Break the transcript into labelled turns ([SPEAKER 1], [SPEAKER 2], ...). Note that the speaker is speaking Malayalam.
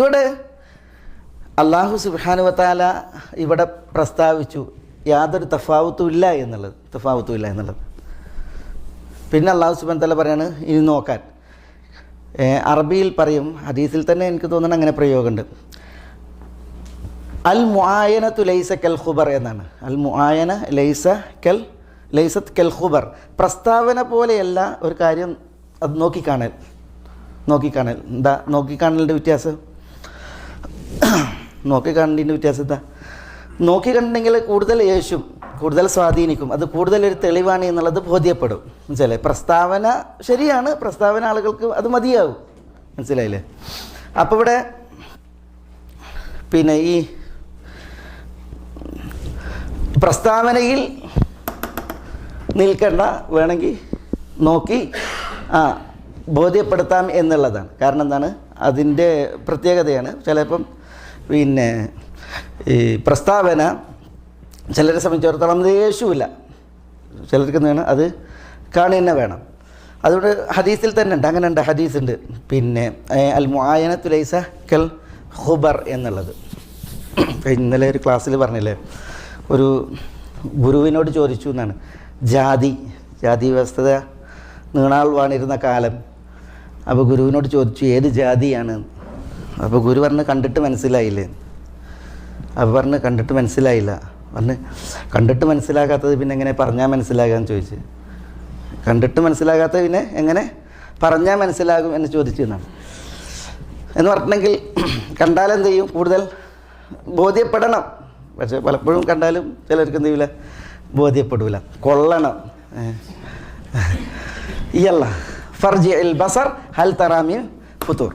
[SPEAKER 1] ഇവിടെ അള്ളാഹു സുബാനുവത്താല ഇവിടെ പ്രസ്താവിച്ചു യാതൊരു തഫാവത്തും ഇല്ല എന്നുള്ളത് തഫാവത്തും ഇല്ല എന്നുള്ളത്. പിന്നെ അള്ളാഹു സുബാൻ തല പറയാണ് ഇനി നോക്കാൻ. അറബിയിൽ പറയും ഹദീസിൽ തന്നെ എനിക്ക് തോന്നുന്നത് അങ്ങനെ പ്രയോഗമുണ്ട്. അൽ മുആയനത്തു ലൈസ കൽ ഖുബർ എന്നാണ്. അൽ മുആയന ലൈസ കൽ ലൈസത്ത് കൽ ഖുബർ പ്രസ്താവന പോലെയല്ല ഒരു കാര്യം അത് നോക്കിക്കാണൽ നോക്കിക്കാണൽ. എന്താ നോക്കിക്കാണലിന്റെ വ്യത്യാസം? നോക്കിക്കാണലിന്റെ വ്യത്യാസം എന്താ കണ്ടെങ്കിൽ കൂടുതൽ യേശും കൂടുതൽ സ്വാധീനിക്കും. അത് കൂടുതൽ തെളിവാണ് എന്നുള്ളത് ബോധ്യപ്പെടും. മനസ്സിലായി പ്രസ്താവന ശരിയാണ്. പ്രസ്താവന ആളുകൾക്ക് അത് മതിയാവും. മനസ്സിലായില്ലേ? അപ്പോൾ ഇവിടെ പിന്നെ ഈ പ്രസ്താവനയിൽ നിൽക്കണ്ട. വേണമെങ്കിൽ നോക്കി ആ ബോധ്യപ്പെടുത്താം എന്നുള്ളതാണ്. കാരണം എന്താണ്? അതിന്റെ പ്രത്യേകതയാണ്. ചിലപ്പം പിന്നെ ഈ പ്രസ്താവന ചിലരെ സംബന്ധിച്ചിടത്തോളം അത് യേശുവില്ല ചിലർക്ക് എന്താണ് അത് കാണുക തന്നെ വേണം. അതുകൊണ്ട് ഹദീസിൽ തന്നെ ഉണ്ട്. അങ്ങനെ ഉണ്ട് ഹദീസ് ഉണ്ട് പിന്നെ അൽ മുയനത്തു ലൈസ കൽ ഹുബർ എന്നുള്ളത്. ഇന്നലെ ഒരു ക്ലാസ്സിൽ പറഞ്ഞില്ലേ ഒരു ഗുരുവിനോട് ചോദിച്ചു എന്നാണ്. ജാതി ജാതി വ്യവസ്ഥത നീണാൾ വാണിരുന്ന കാലം. അപ്പോൾ ഗുരുവിനോട് ചോദിച്ചു ഏത് ജാതിയാണ്? അപ്പോൾ ഗുരു പറഞ്ഞ് കണ്ടിട്ട് മനസ്സിലായില്ലേ? അപ്പോൾ പറഞ്ഞ് കണ്ടിട്ട് മനസ്സിലായില്ല. പറഞ്ഞ് കണ്ടിട്ട് മനസ്സിലാകാത്തത് പിന്നെ എങ്ങനെ പറഞ്ഞാൽ മനസ്സിലാകാന്ന് ചോദിച്ച്. കണ്ടിട്ട് മനസ്സിലാകാത്തത് പിന്നെ എങ്ങനെ പറഞ്ഞാൽ മനസ്സിലാകും എന്ന് ചോദിച്ചു എന്നാണ്. എന്ന് പറഞ്ഞിട്ടുണ്ടെങ്കിൽ കണ്ടാൽ ചെയ്യും? കൂടുതൽ ബോധ്യപ്പെടണം. പക്ഷേ പലപ്പോഴും കണ്ടാലും ചിലർക്ക് എന്ത് ചെയ്യില്ല ബോധ്യപ്പെടില്ല കൊള്ളണം. ഇയല്ല ഫർജി അൽ ബസർ ഹൽ തറാമീൻ ഫുത്തൂർ